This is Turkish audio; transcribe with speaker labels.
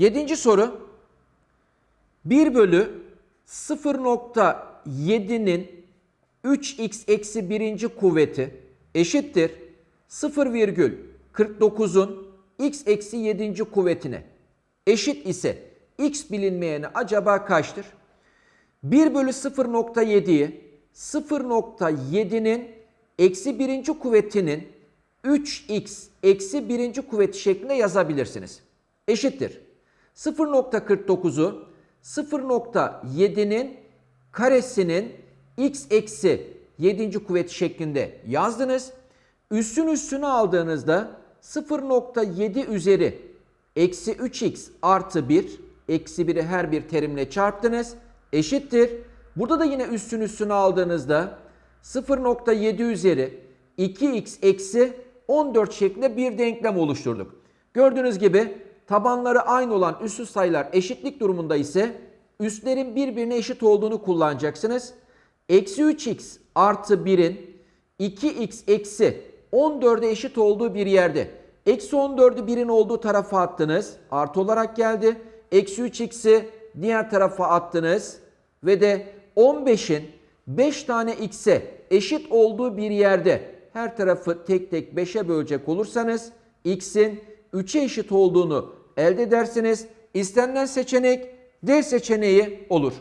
Speaker 1: Yedinci soru. 1 bölü 0.7'nin 3x eksi birinci kuvveti eşittir 0,49'un x eksi 7. kuvvetine eşit ise x bilinmeyeni acaba kaçtır? 1 bölü 0.7'yi 0.7'nin eksi birinci kuvvetinin 3x eksi birinci kuvveti şeklinde yazabilirsiniz. Eşittir. 0.49'u 0.7'nin karesinin x eksi 7. kuvveti şeklinde yazdınız. Üssün üstünü aldığınızda 0.7 üzeri eksi 3x artı 1 eksi 1'i her bir terimle çarptınız eşittir. Burada da yine üstün üstünü aldığınızda 0.7 üzeri 2x eksi 14 şeklinde bir denklem oluşturduk. Gördüğünüz gibi tabanları aynı olan üssü sayılar eşitlik durumunda ise üstlerin birbirine eşit olduğunu kullanacaksınız. Eksi 3x artı 1'in 2x eksi 14'e eşit olduğu bir yerde eksi 14'ü 1'in olduğu tarafa attınız. Artı olarak geldi. Eksi 3x'i diğer tarafa attınız. Ve de 15'in 5 tane x'e eşit olduğu bir yerde her tarafı tek tek 5'e bölecek olursanız x'in 3'e eşit olduğunu elde edersiniz. İstenilen seçenek D seçeneği olur.